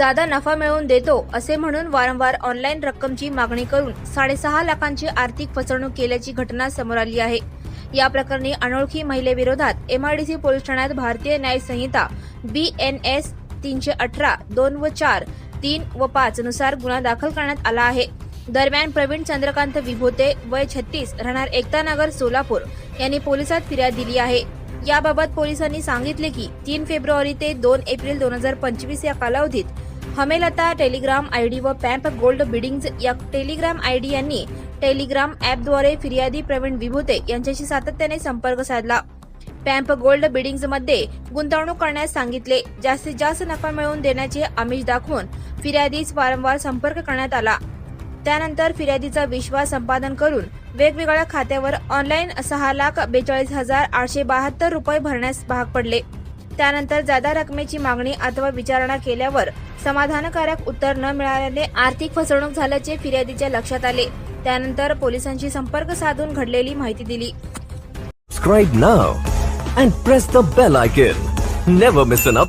जादा नफा मिळवून देतो असे म्हणून वारंवार ऑनलाईन रक्कमची मागणी करून साडेसहा लाखांची आर्थिक फसवणूक केल्याची घटना समोर आली आहे. या प्रकरणी अनोळखी महिलेविरोधात एमआयडीसी पोलीस ठाण्यात भारतीय न्याय संहिता बी एन एस तीनशे अठरा दोन व चार तीन व पाच नुसार गुन्हा दाखल करण्यात आला आहे. दरम्यान प्रवीण चंद्रकांत विभोते वय छत्तीस राहणार एकतानगर सोलापूर यांनी पोलिसात फिर्याद दिली आहे. याबाबत पोलिसांनी सांगितले की तीन फेब्रुवारी ते दोन एप्रिल दोन हजार पंचवीस या कालावधीत हमेलता टेलिग्राम आयडी व पॅम्प गोल्ड बिडिंग्ज या टेलिग्राम आयडी यांनी टेलिग्राम ॲपद्वारे फिर्यादी प्रवीण विभूते यांच्याशी सातत्याने संपर्क साधला. पॅम्प गोल्ड बिडिंग्जमध्ये गुंतवणूक करण्यास सांगितले. जास्तीत जास्त नफा मिळवून देण्याचे आमिष दाखवून फिर्यादीस वारंवार संपर्क करण्यात आला. त्यानंतर फिर्यादीचा विश्वास संपादन करून वेगवेगळ्या खात्यावर ऑनलाईन सहा लाख बेचाळीस हजार आठशे बहात्तर रुपये भरण्यास भाग पडले. त्यानंतर जादा रकमेची मागणी अथवा विचारणा केल्यावर समाधानकारक उत्तर न मिळाल्याने आर्थिक फसवणूक झाल्याचे फिर्यादीच्या लक्षात आले त्यानंतर पोलिसांशी संपर्क साधून घडलेली माहिती दिली Subscribe now and press the bell icon. Never miss.